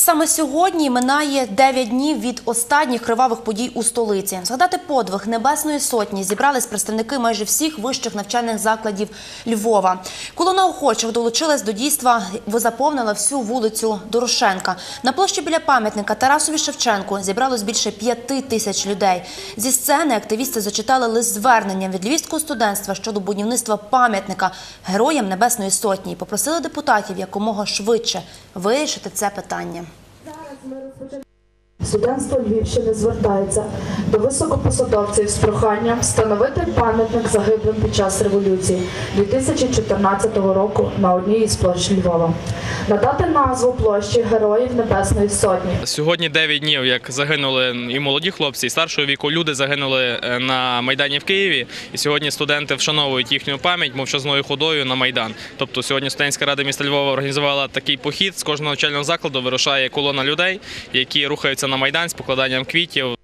Саме сьогодні минає 9 днів від останніх кривавих подій у столиці. Згадати подвиг Небесної Сотні зібрались представники майже всіх вищих навчальних закладів Львова. Колона охочих долучилась до дійства, заповнила всю вулицю Дорошенка. На площі біля пам'ятника Тарасові Шевченку зібралось більше п'яти тисяч людей. Зі сцени активісти зачитали лист звернення від львівського студентства щодо будівництва пам'ятника героям Небесної Сотні і попросили депутатів якомога швидше вирішити це питання. Smurfs, which are Студентство Львівщини звертається до високопосадовців з проханням встановити пам'ятник загиблим під час революції 2014 року на одній із площ Львова, надати назву площі Героїв Небесної Сотні. Сьогодні 9 днів, як загинули і молоді хлопці, і старшого віку люди загинули е, на майдані в Києві. І сьогодні студенти вшановують їхню пам'ять мовчазною ходою на майдан. Тобто сьогодні студентська рада міста Львова організувала такий похід. З кожного навчального закладу вирушає колона людей, які рухаються на майдан з покладанням квітів.